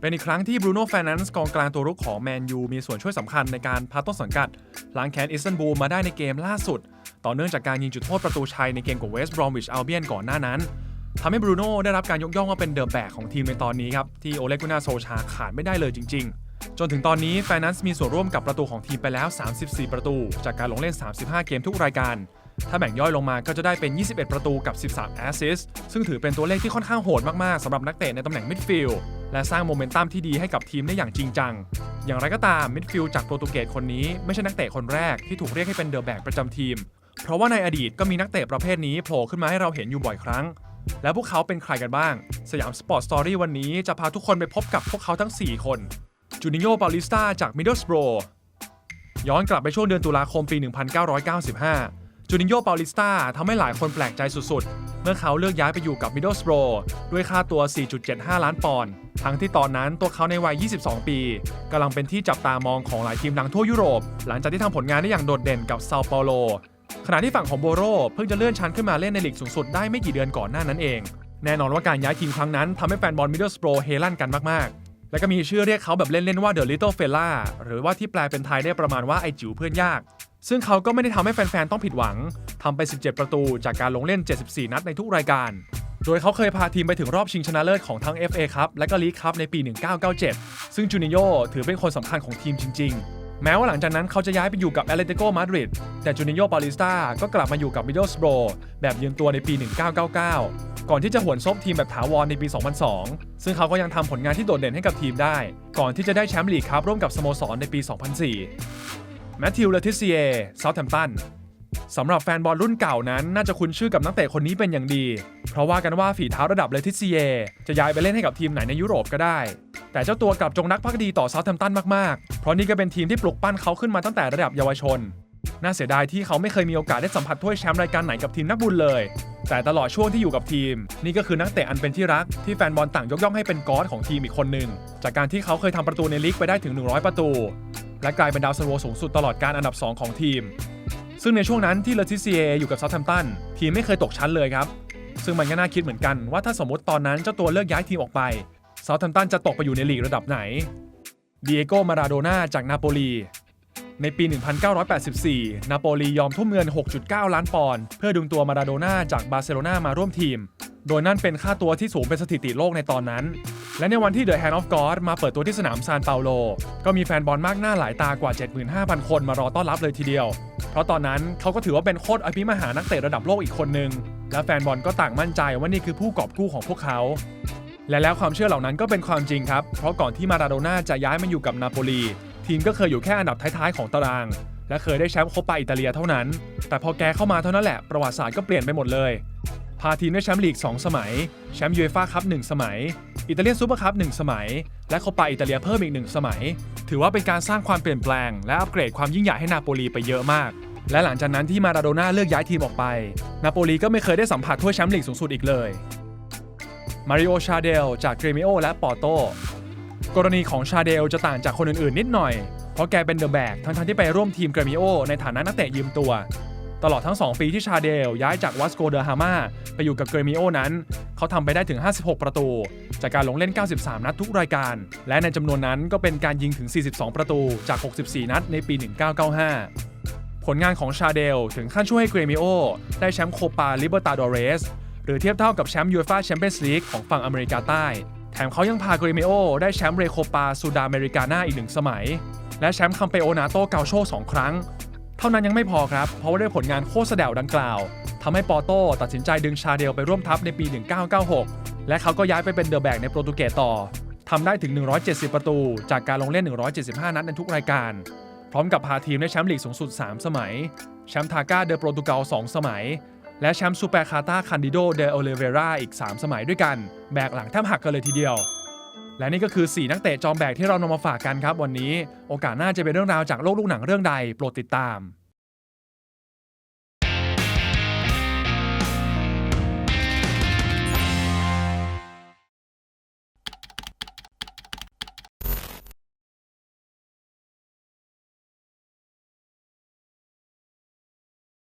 เป็นอีกครั้งที่บรูโน่ f ฟน n นซ์กองกลางตัวรุกของแมนยูมีส่วนช่วยสำคัญในการพาต้นสังกัดล้างแค้นอิสตันบูลมาได้ในเกมล่าสุด ต่อเนื่องจากการยิงจุดโทษประตูชัยในเกมกับเวสต์บรอมวิชอัลเบียนก่อนหน้านั้นทำให้บรูโน่ได้รับการยกย่องว่าเป็นเดอะแบกของทีมในตอนนี้ครับ ที่โอเลกุนาโซชาขาดไม่ได้เลยจริง ๆ จนถึงตอนนี้แฟนนันซ์มีส่วนร่วมกับประตูของทีมไปแล้ว 34 ประตู จากการลงเล่น 35 เกมทุกรายการ ถ้าแบ่งย่อยลงมาก็จะได้เป็น 21 ประตูกับ 13 แอสซิสซึ่งถือเป็นตัวเลขที่ค่อนข้างโหดมากๆสำหรับนักเตะในตำแหน่งมิดฟิลด์ และสร้างโมเมนตัมที่ดีให้กับทีมได้อย่างจริงจัง อย่างไรก็ตามมิดฟิลด์จากโปรตุเกสคนนี้ไม่ใช่นักเตะคนแรกที่ถูกเรียกให้เป็นเดอะแบกประจำทีม เพราะว่าในอดีตก็มีนักเตะประเภทนี้โผล่ขึ้นมาให้เราเห็นอยู่บ่อยครั้ง แล้วพวกเขาเป็นใครกันบ้าง สยามสปอร์ตสตอรี่วันนี้จะพาทุกคนไปพบกับพวกเขาทั้ง 4 คนจูนิโญ่ปาลิสตาจากมิดเดิลสโบรย้อนกลับไปช่วงเดือนตุลาคมปี 1995 จูนิโญ่ปาลิสตาทำให้หลายคนแปลกใจสุดๆ เมื่อเขาเลือกย้ายไปอยู่กับมิดเดิลสโบรด้วยค่าตัว 4.75 ล้านปอนด์ ทั้งที่ตอนนั้นตัวเขาในวัย 22 ปีกำลังเป็นที่จับตามองของหลายทีมดังทั่วยุโรป หลังจากที่ทำผลงานได้อย่างโดดเด่นกับเซาเปาโล ขณะที่ฝั่งของโบโรเพิ่งจะเลื่อนชั้นขึ้นมาเล่นในลีกสูงสุดได้ไม่กี่เดือนก่อนหน้านั้นเอง แน่นอนว่าการย้ายทีมครั้งนั้นทำให้แฟนบอลมิดเดิลสโบรเฮลั่นกันมากๆ และก็มีชื่อเรียกเขาแบบเล่นๆว่า The Little Fella หรือว่าที่แปลเป็นไทยได้ประมาณว่าไอจิ๋วเพื่อนยาก ซึ่งเขาก็ไม่ได้ทำให้แฟนๆ ต้องผิดหวังทำไป 17 ประตูจากการลงเล่น 74 นัดในทุกรายการ โดยเขาเคยพาทีมไปถึงรอบชิงชนะเลิศของทั้ง FA ครับและก็ลีกคัพในปี 1997 ซึ่งจูนิโญ่ถือเป็นคนสำคัญของทีมจริง ๆ แม้ว่าหลังจากนั้นเขาจะย้ายไปอยู่กับแอตเลติโกมาดริด แต่จูนิโญ่ปาลิสตาก็กลับมาอยู่กับมิดเดิลสโบรแบบยืมตัวในปี 1999 ก่อนที่จะหวนซบทีมแบบถาวรในปี 2002 ซึ่งเขาก็ยังทำผลงานที่โดดเด่นให้กับทีมได้ ก่อนที่จะได้แชมป์ลีกคัพร่วมกับสโมสรในปี 2004 แมทธิวเลติเซียเซาท์แฮมป์ตันสำหรับแฟนบอลรุ่นเก่านั้นน่าจะคุ้นชื่อกับนักเตะคนนี้เป็นอย่างดี เพราะว่ากันว่าฝีเท้าระดับเลติเซียจะย้ายไปเล่นให้กับทีมไหนในยุโรปก็ได้ แต่เจ้าตัวกลับจงรักภักดีต่อเซาท์แฮมป์ตันมากๆ เพราะนี่ก็เป็นทีมที่ปลุกปั้นเขาขึ้นมาตั้งแต่ระดับเยาวชน น่าเสียดายที่เขาไม่เคยมีโอกาสได้สัมผัสถ้วยแชมป์รายการไหนกับทีมนักบุญเลย แต่ตลอดช่วงที่อยู่กับทีม นี่ก็คือนักเตะอันเป็นที่รักที่แฟนบอลต่างยกย่องให้เป็นกอสของทีมอีกคนหนึ่งจากการที่เขาเคยทำประตูในลีกไปได้ถึง 100 ประตู และกลายเป็นดาวซันโวสูงสุดตลอดการอันดับ 2 ของทีม ซึ่งในช่วงนั้นที่เลติเซียอยู่กับเซาท์แฮมป์ตันทีมไม่เคยตกชั้นเลยครับ ซึ่งมันก็น่าคิดเหมือนกันว่าถ้าสมมติตอนนั้นเจ้าตัวเลิกย้ายทีมออกไปเซาท์แฮมป์ตันจะตกไปอยู่ในลีกระดับไหนดิเอโกมาราโดน่าจากนาโปลีในปี 1984 นาโปลียอมทุ่มเงิน 6.9 ล้านปอนด์เพื่อดึงตัวมาราโดน่าจากบาร์เซโลนามาร่วมทีม โดยนั่นเป็นค่าตัวที่สูงเป็นสถิติโลกในตอนนั้น และในวันที่ The Hand of God มาเปิดตัวที่สนามซานเปาโล ก็มีแฟนบอลมากหน้าหลายตากว่า 75,000 คนมารอต้อนรับเลยทีเดียว เพราะตอนนั้นเขาก็ถือว่าเป็นโคตรอภิมหานักเตะระดับโลกอีกคนหนึ่งและแฟนบอลก็ต่างมั่นใจว่านี่คือผู้กอบกู้ของพวกเขา และแล้วความเชื่อเหล่านั้นก็เป็นความจริงครับ เพราะก่อนที่มาราโดน่าจะย้ายมาอยู่กับนาโปลี ทีมก็เคยอยู่แค่อันดับท้ายๆของตาราง และเคยได้แชมป์โคปาอิตาเลียเท่านั้น แต่พอแกเข้ามาเท่านั้นแหละประวัติศาสตร์ก็เปลี่ยนไปหมดเลย พาทีมได้แชมป์ลีก 2 สมัย แชมป์ยูเอฟ่าคัพ1สมัย อิตาเลียนซูเปอร์คัพ1สมัย และโคปาอิตาเลียเพิ่มอีก 1 สมัย ถือว่าเป็นการสร้างความเปลี่ยนแปลง และอัปเกรดความยิ่งใหญ่ให้นาโปลีไปเยอะมาก และหลังจากนั้นที่มาราโดน่าเลือกย้ายทีมออกไป นาโปลีก็ไม่เคยได้สัมผัสถ้วยแชมป์ลีกสูงสุดอีกเลย มาริโอ ชาเดล จากเกรมิโอและปอร์โต กรณีของชาเดลจะต่างจากคนอื่นๆ นิดหน่อย เพราะแกเป็นเดอะแบกทั้งๆที่ไปร่วมทีมเกรมิโอในฐานะนักเตะยืมตัว ตลอดทั้ง 2 ปีที่ชาเดลย้ายจากวัสโกเดอฮามาไปอยู่กับเกรมิโอนั้น เขาทำไปได้ถึง 56 ประตู จากการลงเล่น 93 นัดทุกรายการ และในจำนวนนั้นก็เป็นการยิงถึง 42 ประตูจาก 64 นัดในปี 1995 ผลงานของชาเดลถึงขั้นช่วยให้เกรมิโอได้แชมป์โคปาลิเบอร์ตาดอเรสหรือเทียบเท่ากับแชมป์ยูฟ่าแชมเปี้ยนส์ลีกของฝั่งอเมริกาใต้ แถมเขายังพาเกรมิโอได้แชมป์เรโคปาซูดาอเมริกาน่าอีกหนึ่งสมัย และแชมป์คัมเปโอนาโตเกาโชสองครั้ง เท่านั้นยังไม่พอครับ เพราะว่าด้วยผลงานโคตรแสดวดังกล่าวทำให้ปอโต้ตัดสินใจดึงชาเดลไปร่วมทัพในปี 1996 และเขาก็ย้ายไปเป็นเดอะแบกในโปรตุเกสต่อทำได้ถึง 170 ประตู จากการลงเล่น 175 นัดในทุกรายการ พร้อมกับพาทีมได้แชมป์ลีกสูงสุด 3 สมัย แชมป์ทาก้าเดอโปรตุเกส2สมัย และแชมป์ซูเปอร์คาตาคันดิโดเดอโอเลเวราอีก 3 สมัยด้วยกัน แบกหลังแทบหักกันเลยทีเดียว และนี่ก็คือ 4 นักเตะจอมแบกที่เรานำมาฝากกันครับวันนี้ โอกาสหน้าจะเป็นเรื่องราวจากโลกลูกหนังเรื่องใดโปรดติดตาม